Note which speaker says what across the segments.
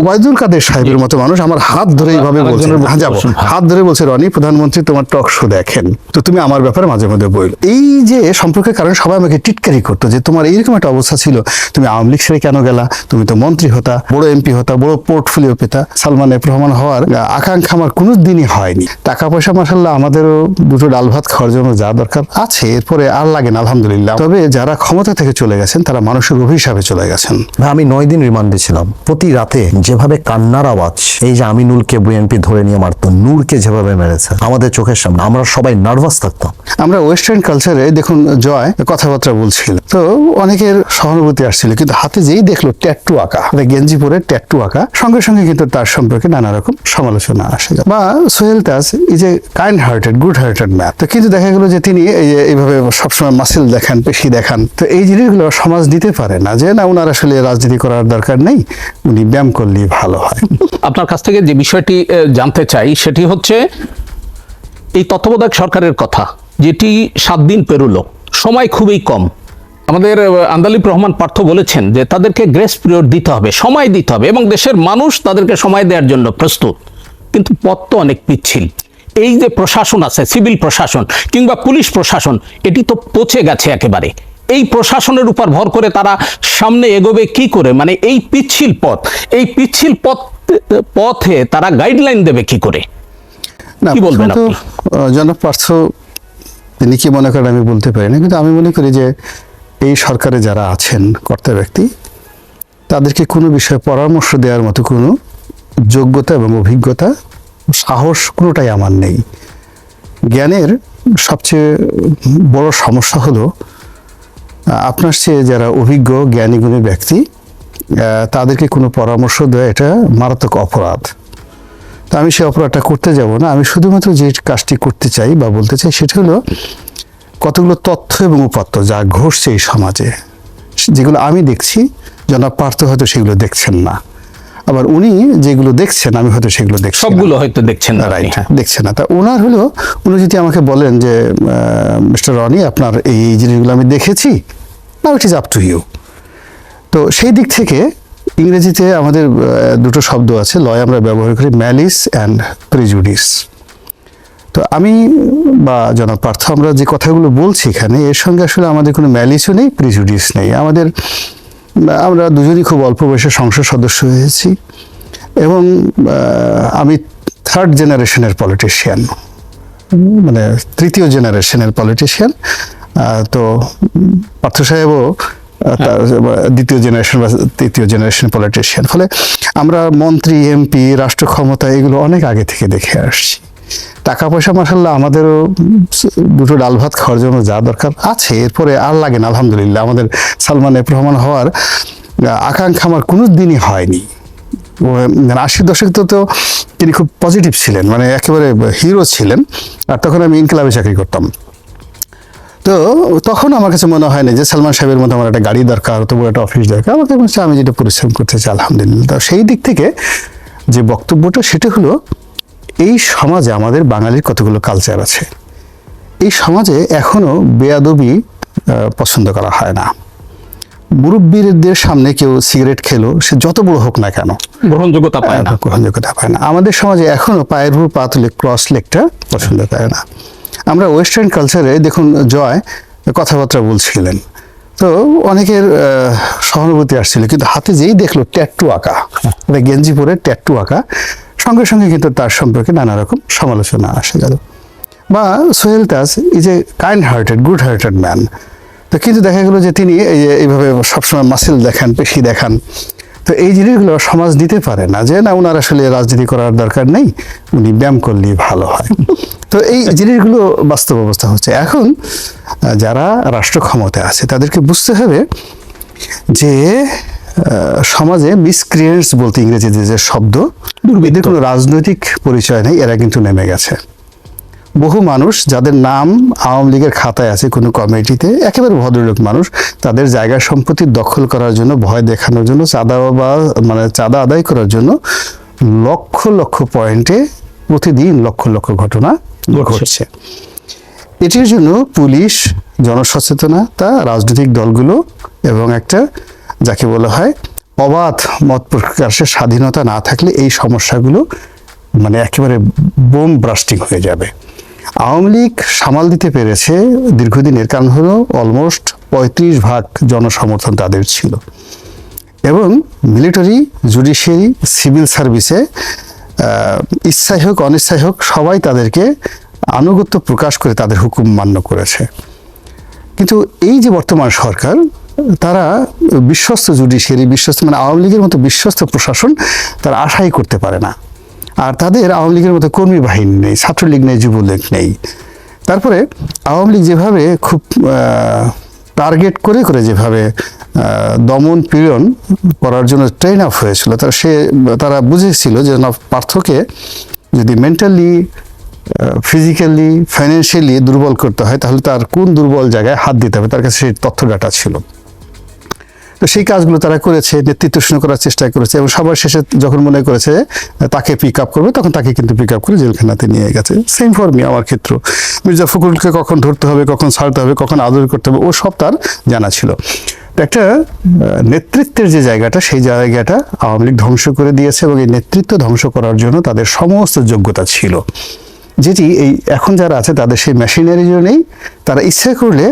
Speaker 1: ওবায়দুল কাদের সাহেবের মতো মানুষ আমার হাত ধরে এইভাবে বলছে।
Speaker 2: আরেকজনের
Speaker 1: হ্যাঁ যাব। হাত ধরে বলছে রনি প্রধানমন্ত্রী তোমার টক শো দেখেন। তো তুমি আমার ব্যাপারে মাঝে মধ্যে বইল এই যে সম্পর্কের কারণে সবাই আমাকে টিটকারি করতো যে তোমার এইরকম একটা অবস্থা ছিল। তুমি আওয়ামী লীগ ছেড়ে কেন গেলা? তুমি তো মন্ত্রী হতা বড় এমপি হতা বড় পোর্টফোলিও পেতা। সালমান এফ রহমান হওয়ার আকাঙ্ক্ষা আমার কোনো দিনই হয়নি। টাকা পয়সা মাসাল্লাহ আমাদেরও দুটো ডাল ভাত খাওয়ার জন্য যা দরকার আছে এরপরে আর লাগে না আলহামদুলিল্লাহ। তবে যারা ক্ষমতা থেকে চলে গেছেন তারা মানুষের অভিশাপে চলে গেছেন।
Speaker 3: আমি নয় দিন রিমান্ডে ছিলাম। প্রতি রাতে যেভাবে কান্নার আওয়াজ, এই যে আমিনুলকে বিএনপি ধরে নিয়ে মারতো, নূরকে যেভাবে মেরেছে, আমাদের চোখের সামনে, আমরা সবাই নার্ভাস থাকতাম।
Speaker 1: আমরা ওয়েস্টার্ন কালচারে দেখুন জয় কথাবার্তা বলছিল। তো অনেকের সহানুভূতি আসছিল, কিন্তু হাতে যেই দেখল ট্যাটু আঁকা মানে গেঞ্জি পরে ট্যাটু আঁকা, সঙ্গে সঙ্গে কিন্তু তার সম্পর্কে নানা রকম সমালোচনা আসে। বা Sohel Taj is a kind hearted good hearted man তো কিন্তু দেখা গেল যে তিনি এইভাবে সবসময় মাসেল দেখান, পেশি দেখান। তো এই জিনিসগুলো সমাজ দিতে পারে না যে, না ওনার আসলে রাজনীতি করার দরকার নেই, উনি ব্যায়াম করলেই ভালো হয়।
Speaker 2: আপনার কাছ থেকে যে বিষয়টি জানতে চাই সেটি হচ্ছে এই তত্ত্বাবধায়ক সরকারের কথা, যেটি সাত দিন পেরোলো, সময় খুবই কম। আমাদের আন্দালিব রহমান পার্থ বলেছেন যে তাদেরকে গ্রেস পিরিয়ড দিতে হবে, সময় দিতে হবে এবং দেশের মানুষ তাদেরকে সময় দেওয়ার জন্য প্রস্তুত। কিন্তু পথ তো অনেক পিচ্ছিল। এই যে প্রশাসন আছে, সিভিল প্রশাসন কিংবা পুলিশ প্রশাসন, এটি তো পচে গেছে একেবারে। এই প্রশাসনের উপর ভর করে তারা সামনে এগোবে কি করে? মানে এই পিচ্ছিল পথ এই পিচ্ছিল পথ পথে তারা গাইডলাইন দেবে কি করে?
Speaker 1: না
Speaker 2: কি বলবেন?
Speaker 1: জনাব পার্থ তিনি কি মনে করেন আমি বলতে পারি না কিন্তু আমি মনে করি যে এই সরকারে যারা আছেন কর্তা ব্যক্তি তাদেরকে কোনো বিষয়ে পরামর্শ দেওয়ার মতো কোনো যোগ্যতা এবং অভিজ্ঞতা সাহস কোনোটাই আমার নেই। জ্ঞানের সবচেয়ে বড় সমস্যা হলো আপনার চেয়ে যারা অভিজ্ঞ জ্ঞানীগুণী ব্যক্তি তাদেরকে কোনো পরামর্শ দেওয়া এটা মারাত্মক অপরাধ। তা আমি সেই অপরাধটা করতে যাব না। আমি শুধুমাত্র যে কাজটি করতে চাই বা বলতে চাই সেটা হলো কতগুলো তথ্য এবং উপাত্ত যা ঘটছে এই সমাজে, যেগুলো আমি দেখছি, জনাব পার্থ হয়তো সেগুলো দেখছেন না। আবার উনি যেগুলো দেখছেন আমি হয়তো সেগুলো দেখছি
Speaker 2: সবগুলো হয়তো দেখছেন না
Speaker 1: রাইট
Speaker 2: হ্যাঁ।
Speaker 1: দেখছে না। তা ওনার হলো উনি যদি আমাকে বলেন যে মিস্টার রনি আপনার এই এই জিনিসগুলো আমি দেখেছি না it is up to you তো সেই দিক থেকে ইংরেজিতে আমাদের দুটো শব্দ আছে লয় আমরা ব্যবহার করি ম্যালিস অ্যান্ড প্রিজুডিস তো আমি বা জনাব পার্থ আমরা যে কথাগুলো বলছি এখানে এর সঙ্গে আসলে আমাদের কোনো ম্যালিসও নেই প্রিজুডিস নেই। আমাদের আমরা দুজনই খুব অল্প বয়সে সংসদ সদস্য হয়েছি এবং আমি থার্ড জেনারেশনের পলিটিশিয়ান মানে তৃতীয় জেনারেশনের পলিটিশিয়ান তো পার্থ সাহেবও দ্বিতীয় জেনারেশন বা তৃতীয় জেনারেশন পলিটিশিয়ান ফলে আমরা মন্ত্রী এমপি রাষ্ট্র ক্ষমতা এগুলো অনেক আগে থেকে দেখে আসছি। টাকা পয়সা মাসাল্লাহ আমাদেরও দুটো ডাল ভাত খাওয়ার জন্য যা দরকার আছে। এরপরে আর লাগে না, আলহামদুলিল্লাহ। আমাদের সালমান এফ রহমান হওয়ার আকাঙ্ক্ষা আমার কোনো দিনই হয়নি মানে আশির দশক তো তো তিনি খুব পজিটিভ ছিলেন মানে একেবারে হিরো ছিলেন। আর তখন আমি ইনকিলাবে চাকরি করতাম। তো তখন আমার কাছে মনে হয় না যে সালমান সাহেবের মতো আমার একটা গাড়ি দরকার তবু একটা অফিস দরকার। আমার কাছে আমি যেটা পরিশ্রম করতে চাই, আলহামদুলিল্লাহ। তো সেই দিক থেকে যে বক্তব্যটা, সেটা হলো এই সমাজে আমাদের বাঙালির কতগুলো কালচার আছে? এই সমাজে এখনও বেয়াদবি পছন্দ করা হয় না। মুরব্বীদের সামনে কেউ সিগারেট খেলো সে যত বড় হোক না কেন।
Speaker 2: গ্রহণযোগ্যতা পায় না।
Speaker 1: গ্রহণযোগ্যতা পায় না। আমাদের সমাজে এখনও পায়ের উপর পা তুলে ক্রস লেগটা পছন্দ করে না। আমরা ওয়েস্টার্ন কালচারে দেখুন জয় কথাবার্তা বলছিলেন। তো অনেকের সহানুভূতি আসছিল কিন্তু হাতে যেই দেখল ট্যাটু আঁকা মানে গেঞ্জি পরে ট্যাটু আঁকা সঙ্গে সঙ্গে কিন্তু তার সম্পর্কে নানা রকম সমালোচনা আসে গেল। বা Sohel Taj is a kind hearted good hearted man তো কিন্তু দেখা গেলো যে তিনি এই যে এইভাবে সবসময় মাসেল দেখান পেশি দেখান। তো এই জিনিসগুলো সমাজ দিতে পারে না যে না ওনার আসলে রাজনীতি করার দরকার নেই উনি ব্যায়াম করলেই ভালো হয়। তো এই জিনিসগুলো বাস্তব অবস্থা হচ্ছে। এখন যারা রাষ্ট্র ক্ষমতায় আছে তাদেরকে বুঝতে হবে যে সমাজে মিসক্রিয়েন্টস বলতে ইংরেজিতে যে শব্দ এদের কোনো রাজনৈতিক পরিচয় নেই এরা কিন্তু নেমে গেছে। বহু মানুষ যাদের নাম আওয়ামী লীগের খাতায় আছে কোনো কমিটিতে একেবারে ভদ্রলোক মানুষ তাদের জায়গা সম্পত্তি দখল করার জন্য ভয় দেখানোর জন্য চাঁদা বা মানে চাঁদা আদায় করার জন্য লক্ষ লক্ষ পয়েন্টে প্রতিদিন লক্ষ লক্ষ ঘটনা
Speaker 2: ঘটছে।
Speaker 1: ঘটছে। এটির জন্য পুলিশ জনসচেতনতা রাজনৈতিক দলগুলো এবং একটা যাকে বলা হয় অবাধ মত প্রকাশের স্বাধীনতা না থাকলে এই সমস্যাগুলো মানে একেবারে বোম ব্রাস্টিং হয়ে যাবে। আওয়ামী লীগ সামাল দিতে পেরেছে দীর্ঘদিনের কারণ হলো অলমোস্ট পঁয়ত্রিশ ভাগ জনসমর্থন তাদের ছিল। এবং মিলিটারি, জুডিশিয়ারি, সিভিল সার্ভিসে ইচ্ছাই হোক অনিচ্ছাই হোক সবাই তাদেরকে আনুগত্য প্রকাশ করে তাদের হুকুম মান্য করেছে। কিন্তু এই যে বর্তমান সরকার তারা বিশ্বস্ত জুডিশিয়ারি, বিশ্বস্ত মানে আওয়ামী লীগের মতো বিশ্বস্ত প্রশাসন তারা আশাই করতে পারে না। আর তাদের আওয়ামী লীগের মতো কর্মী বাহিনী নেই, ছাত্রলীগ নেই, যুবলীগ নেই। তারপরে আওয়ামী লীগ যেভাবে খুব টার্গেট করে করে যেভাবে দমন পীড়ন করার জন্য ট্রেন আপ হয়েছিল, তারা সে, তারা বুঝেছিল যে না, পার্থকে যদি মেন্টালি ফিজিক্যালি ফাইন্যান্সিয়ালি দুর্বল করতে হয়, তাহলে তার কোন দুর্বল জায়গায় হাত দিতে হবে, তার কাছে সেই তথ্য ডাটা ছিল। তো সেই কাজগুলো তারা করেছে, নেতৃত্ব শূন্য করার চেষ্টা করেছে এবং সবার শেষে যখন মনে করেছে তাকে পিক আপ করবে, তখন তাকে কিন্তু পিক আপ করে জেলখানাতে নিয়ে গেছে। সেম ফর মি আমার ক্ষেত্র। মির্জা ফখরুলকে কখন ধরতে হবে, কখন ছাড়তে হবে, কখন আদর করতে হবে, ও সব তার জানা ছিল। একটা নেতৃত্বের যে জায়গাটা, সেই জায়গাটা আওয়ামী লীগ ধ্বংস করে দিয়েছে এবং এই নেতৃত্ব ধ্বংস করার জন্য তাদের সমস্ত যোগ্যতা ছিল। যেটি এই এখন যারা আছে তাদের সেই মেশিনারিও নেই। তারা ইচ্ছা করলে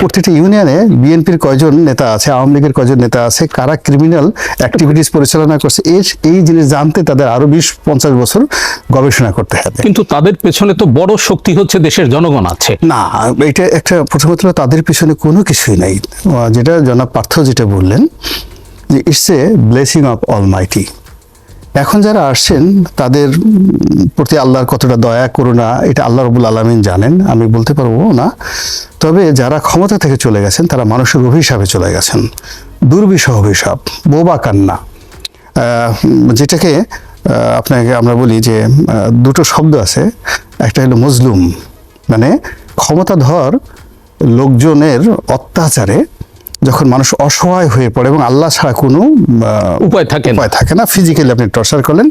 Speaker 1: প্রতিটি ইউনিয়নে বিএনপির কয়জন নেতা আছে আওয়ামী লীগের কয়জন নেতা আছে কারা ক্রিমিনাল অ্যাক্টিভিটিস পরিচালনা করছে এই এই জিনিস জানতে তাদের আরও বিশ পঞ্চাশ বছর গবেষণা করতে হবে।
Speaker 2: কিন্তু তাদের পেছনে তো বড় শক্তি হচ্ছে দেশের জনগণ আছে।
Speaker 1: না এটা একটা প্রথমত তাদের পিছনে কোনো কিছুই নাই। যেটা জনাব পার্থ যেটা বললেন যে it's a blessing of almighty এখন যারা আসছেন, তাদের প্রতি আল্লাহর কতটা দয়া, করুণা, এটা আল্লাহ রবুল আলমিন জানেন, আমি বলতে পারব না। তবে যারা ক্ষমতা থেকে চলে গেছেন, তারা মানুষের অভিশাপে চলে গেছেন। দুর্বিষহ অভিশাপ বোবা কান্না। যেটাকে আপনাকে আমরা বলি যে দুটো শব্দ আছে। একটা হলো মজলুম মানে ক্ষমতাধর লোকজনের অত্যাচারে যখন মানুষ অসহায় হয়ে পড়ে এবং আল্লাহ ছাড়া কোনো
Speaker 2: উপায় থাকে না।
Speaker 1: উপায় থাকে না। ফিজিক্যালি আপনি টর্চার করলেন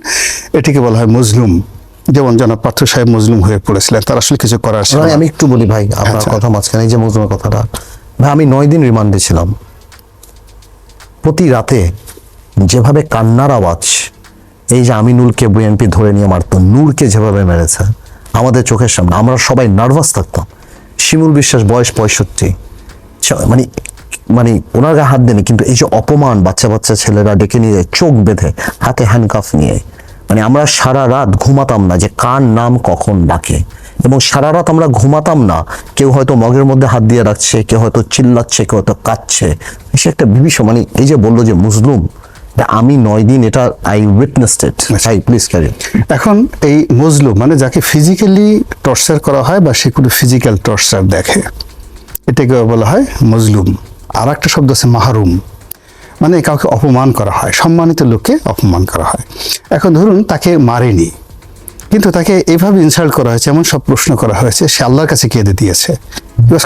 Speaker 1: এটিকে বলা হয় মজলুম যেমন জনাব পার্থ সাহেব মজলুম হয়ে পড়েছিলেন তার আসলে কিছু করার ছিল
Speaker 3: ভাই আমি একটু বলি ভাই আপনার
Speaker 1: আচ্ছা।
Speaker 3: কথা মাঝখানে এই যে মজলুমের কথাটা। ভাই আমি নয় দিন রিমান্ডে ছিলাম। প্রতি রাতে যেভাবে কান্নার আওয়াজ এই যে আমিনুলকে বিএনপি ধরে নিয়ে মারতো নূরকে যেভাবে মেরেছে আমাদের চোখের সামনে আমরা সবাই নার্ভাস থাকতাম। শিমুল বিশ্বাস বয়স পঁয়ষট্টি। মানে মানে ওনার গায়ে হাত দেনি কিন্তু এই যে অপমান বাচ্চা বাচ্চা ছেলেরা ডেকে নিয়ে যায় চোখ বেঁধে হাতে হ্যান্ডকাফ নিয়ে। মানে আমরা সারা রাত ঘুমাতাম না যে কার নাম কখন ডাকে। এবং সারা রাত আমরা ঘুমাতাম না কেউ হয়তো মগের মধ্যে হাত দিয়ে রাখছে কেউ হয়তো চিল্লাচ্ছে কেউ হয়তো কাঁদছে। সে একটা বিভীষ মানে এই যে বলল যে মুসলুম আমি নয় দিন এটা I witnessed it I please carry
Speaker 1: এখন এই মজলুম মানে যাকে ফিজিক্যালি টর্চার করা হয় বা সে কোনো ফিজিক্যাল টর্চার দেখে এটাকে বলা হয় মজলুম আর একটা শব্দ আছে মাহরুম। মানে কাউকে অপমান করা হয় সম্মানিত লোককে অপমান করা হয়। এখন ধরুন তাকে মারেনি কিন্তু তাকে এভাবে ইনসাল্ট করা হয়েছে এমন সব প্রশ্ন করা হয়েছে সে আল্লাহর কাছে কেঁদে দিয়েছে।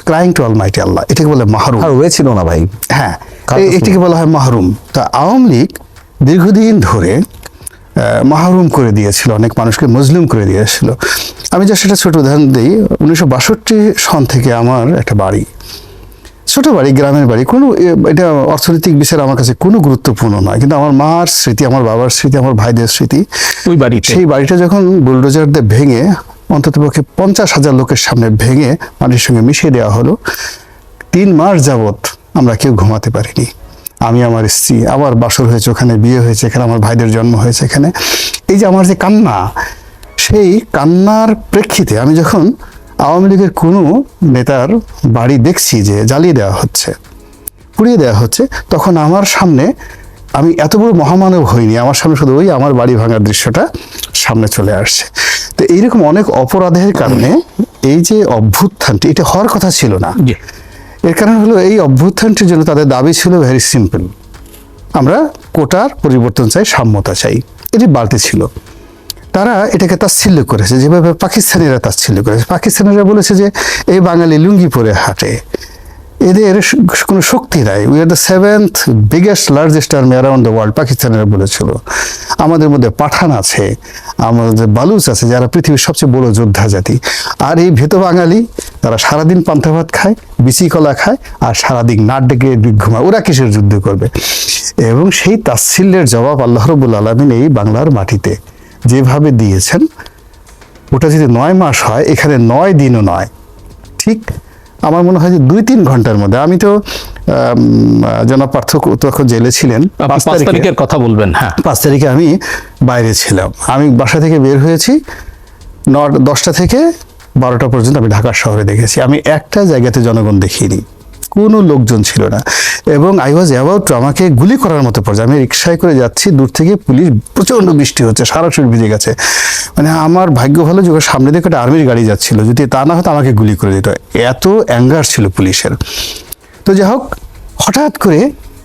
Speaker 1: ক্রাইং টু অল মাইটি আল্লাহ এটাকে বলে মাহরুম।
Speaker 3: আর হয়েছিল না ভাই।
Speaker 1: হ্যাঁ? এটিকে বলা হয় মাহরুম। তা আওয়ামী লীগ দীর্ঘদিন ধরে মাহরুম করে দিয়েছিল অনেক মানুষকে মজলুম করে দিয়েছিল। আমি যা সেটা ছোট উদাহরণ দিই। উনিশশো বাষট্টি সন থেকে আমার একটা বাড়ি। ছোট বাড়ি গ্রামের বাড়ি কোনো এটা অর্থনৈতিক বিষয়ে আমার কাছে কোনো গুরুত্বপূর্ণ নয়। কিন্তু আমার মার স্মৃতি আমার বাবার স্মৃতি আমার ভাইদের স্মৃতি
Speaker 2: ওই বাড়িতে?
Speaker 1: সেই বাড়িটা যখন বুলডোজার দিয়ে ভেঙে অন্তত পক্ষে পঞ্চাশ হাজার লোকের সামনে ভেঙে মাটির সঙ্গে মিশিয়ে দেওয়া হলো তিন মাস যাবত আমরা কেউ ঘুমাতে পারিনি। আমি আমার স্ত্রী আবার বাসর হয়েছে ওখানে বিয়ে হয়েছে এখানে আমার ভাইদের জন্ম হয়েছে এখানে। এই যে আমার যে কান্না সেই কান্নার প্রেক্ষিতে আমি যখন আওয়ামী লীগের কোনো নেতার বাড়ি দেখছি যে জ্বালিয়ে দেওয়া হচ্ছে পুড়িয়ে দেওয়া হচ্ছে তখন আমার সামনে আমি এত বড় মহামানব হইনি আমার সামনে শুধু ওই আমার বাড়ি ভাঙার দৃশ্যটা সামনে চলে আসছে। তো এইরকম অনেক অপরাধের কারণে এই যে অভ্যুত্থানটি এটা হওয়ার কথা ছিল না। এর কারণ হলো এই অভ্যুত্থানটির জন্য তাদের দাবি ছিল ভেরি সিম্পল আমরা কোটার পরিবর্তন চাই সাম্যতা চাই। এটি বাড়তি ছিল। তারা এটাকে তাচ্ছিল্য করেছে, যেভাবে পাকিস্তানিরা তাচ্ছিল্য করেছে। পাকিস্তানিরা বলেছে যে, এই বাঙালি লুঙ্গি পরে হাঁটে। এদের কোনো শক্তি নাই। We are the seventh biggest largest army around the world পাকিস্তানের বলেছিল। আমাদের মধ্যে পাঠান আছে, আমাদের বালুচ আছে, যারা পৃথিবীর সবচেয়ে বড় যোদ্ধা জাতি। আর এই ভেত বাঙালি, তারা সারাদিন পান্তা ভাত খায়, বিচি কলা খায়, আর সারাদিন নাট ডেকে ঘুমায়। ওরা কিসের যুদ্ধ করবে? এবং সেই তাচ্ছিল্যের জবাব আল্লাহ রবুল আলমিন এই বাংলার মাটিতে যেভাবে দিয়েছেন ওটা যদি নয় মাস হয় এখানে নয় দিনও নয়। ঠিক? আমার মনে হয় যে দুই তিন ঘণ্টার মধ্যে। আমি তো জনাব পার্থ তখন জেলে ছিলেন। পাঁচ
Speaker 2: পাঁচ তারিখের কথা বলবেন হ্যাঁ।
Speaker 1: পাঁচ তারিখে আমি বাইরে ছিলাম। আমি বাসা থেকে বের হয়েছি ন দশটা থেকে বারোটা পর্যন্ত আমি ঢাকা শহরে দেখেছি। আমি একটা জায়গাতে জনগণ দেখিনি। কোনো লোকজন ছিল না। এবং আই ওয়াজ অ্যাবাউট আমাকে গুলি করার মতো পর্যায়ে আমি রিক্সায় করে যাচ্ছি, দূর থেকে পুলিশ প্রচণ্ড বৃষ্টি হচ্ছে, সারা শরীর ভিজে গেছে। মানে আমার ভাগ্য ভালো যে সামনে দিকে একটা আর্মির গাড়ি যাচ্ছিল, যদি তা না হতো আমাকে গুলি করে দিত। এত অ্যাঙ্গার ছিল পুলিশের। তো যাই হোক, হঠাৎ করে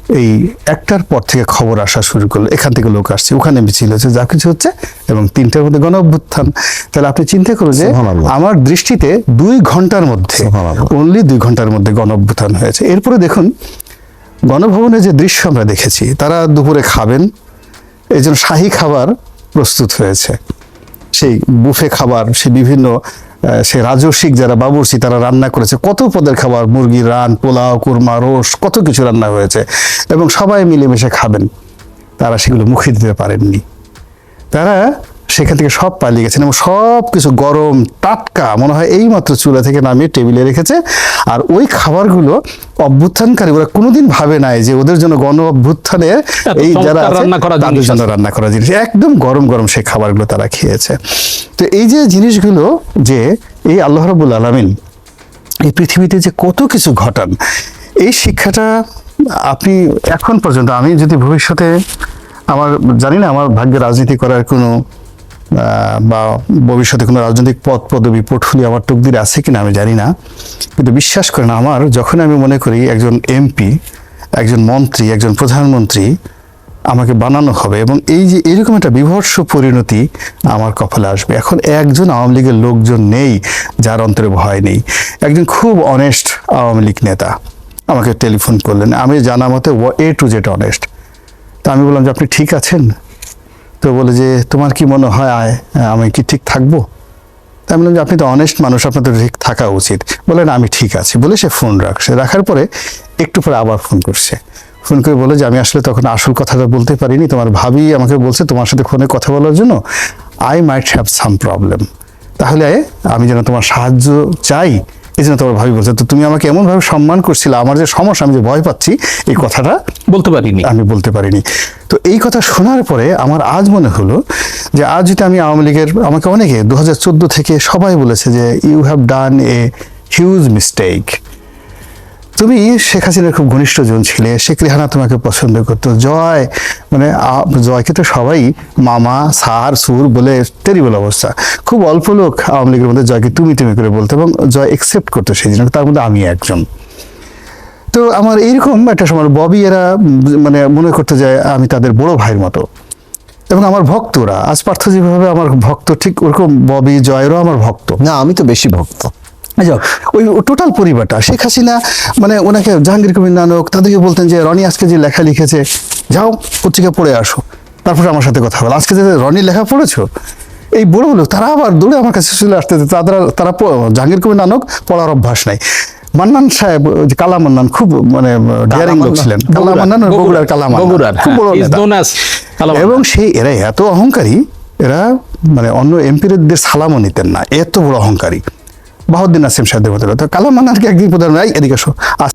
Speaker 1: এই একটার পর থেকে খবর আসা শুরু করল এখান থেকে লোক আসছে ওখানে মিছিল হচ্ছে যা কিছু হচ্ছে এবং তিনটার মধ্যে গণ অভ্যুত্থান তাহলে আপনি চিন্তা করুন যে। আমার দৃষ্টিতে দুই ঘণ্টার মধ্যে। অনলি দুই ঘণ্টার মধ্যে গণ অভ্যুত্থান হয়েছে এরপরে দেখুন গণভবনে যে দৃশ্য আমরা দেখেছি তারা দুপুরে খাবেন এই জন্য শাহী খাবার প্রস্তুত হয়েছে সেই বুফে খাবার সে বিভিন্ন সে রাজস্বিক যারা বাবুর্চি, তারা রান্না করেছে। কত পদের খাবার? মুরগি, রান, পোলাও, কুরমা রোস কত কিছু রান্না হয়েছে। এবং সবাই মিলেমিশে খাবেন। তারা সেগুলো মুখে দিতে পারেননি। তারা সেখান থেকে সব পালিয়ে গেছেন এবং সব কিছু গরম টাটকা মনে হয় এই মাত্র চুলা থেকে নামিয়ে টেবিলে রেখেছে। আর ওই খাবারগুলো অভ্যুত্থানকারী ওরা কোনোদিন ভাবে নাই যে ওদের জন্য গণ অভ্যুত্থানের এই যারা
Speaker 2: রান্না করা
Speaker 1: তাদের জন্য রান্না করা জিনিস। একদম গরম গরম সেই খাবারগুলো তারা খেয়েছে। তো এই যে জিনিসগুলো যে এই আল্লাহ রবুল আলমিন এই পৃথিবীতে যে কত কিছু ঘটান এই শিক্ষাটা আপনি এখন পর্যন্ত আমি যদি ভবিষ্যতে আমার জানি না আমার ভাগ্যে রাজনীতি করার কোনো বা ভবিষ্যতে কোনো রাজনৈতিক পদ পদবি পোর্টফোলিও আমার তকদির আছে কিনা আমি জানি না। কিন্তু বিশ্বাস করেন আমার, যখন আমি মনে করি একজন এমপি, একজন মন্ত্রী, একজন প্রধানমন্ত্রী আমাকে বানানো হবে এবং এই যে এরকম একটা বিভৎস পরিণতি আমার কপালে আসবে। এখন একজন আওয়ামী লীগের লোকজন নেই যার অন্তরে ভয় নেই। একজন খুব অনেস্ট আওয়ামী লীগ নেতা আমাকে টেলিফোন করলেন। আমি জানা মতে এ টু জেড অনেস্ট তা আমি বললাম যে, আপনি ঠিক আছেন? তো বলে যে, তোমার কি মনে হয় আমি কি ঠিক থাকব? তাই বললাম যে, আপনি তো অনেস্ট মানুষ, আপনার তো ঠিক থাকা উচিত। বলেন আমি ঠিক আছি। বলে সে ফোন রাখছে রাখার পরে একটু পরে আবার ফোন করছে। ফোন করে বলে যে, আমি আসলে তখন আসল কথাটা বলতে পারিনি। তোমার ভাবি আমাকে বলছে তোমার সাথে ফোনে কথা বলার জন্য I might have some problem তাহলে আমি যেন তোমার সাহায্য চাই এই জন্য তোমার ভাবি বলছে তো তুমি আমাকে এমনভাবে সম্মান করছিলে আমার যে সমস্যা আমি যে ভয় পাচ্ছি এই কথাটা
Speaker 2: বলতে পারিনি।
Speaker 1: আমি বলতে পারিনি। তো এই কথা শোনার পরে আমার আজ মনে হলো যে আজ যদি আমি আওয়ামী লীগের আমাকে অনেকে দু হাজার চোদ্দ থেকে সবাই বলেছে যে you have done a huge mistake তুমি শেখ হাসিনার খুব ঘনিষ্ঠ জন ছিলে, শেখ রেহানা তোমাকে পছন্দ করতো। জয় মানে জয়কে তো সবাই মামা সার সুর বলে টেরিবল অবস্থা। খুব অল্প লোক আওয়ামী লীগের মধ্যে জয়কে তুমি তুমি করে বলতো এবং জয় একসেপ্ট করতো সেই জন্য, তার মধ্যে আমি একজন। তো আমার এইরকম একটা সময় ববি এরা মানে মনে করতে যায় আমি তাদের বড় ভাইয়ের মতো। এবং আমার ভক্তরা, আজ পার্থ যেভাবে আমার ভক্ত, ঠিক ওরকম ববি, জয়েরও আমার ভক্ত।
Speaker 3: না, আমি তো বেশি ভক্ত।
Speaker 1: যাক, ওই টোটাল পরিবারটা শেখ হাসিনা মানে ওনাকে জাহাঙ্গীর কবির নানক তাদেরকে বলতেন যে রনি আজকে যে লেখা লিখেছে যাও পত্রিকা পড়ে আসো। তারপরে আমার সাথে কথা বলো। আজকে যে রনি লেখা পড়েছো এই বড় লোক তারা আবার দৌড়ে আমার কাছে চলে আসতে তারা তারা জাহাঙ্গীর কবির নানক পড়ার অভ্যাস নাই। মান্নান সাহেব কালা মান্নান খুব মানে ডিয়ারিং লোক ছিলেন। কালা মান্নান বগুড়ার কালা মান্নান। খুব বড় এবং সেই এরা এত অহংকারী এরা মানে অন্য এমপিদের সালামও নিতেন না। এত বড় অহংকারী। বাহুদ্দিন আসিম সাহেব দেবতুল্লাহ তো কালাম মান্নানকে একদিন প্রধান এদিকে আসো আস-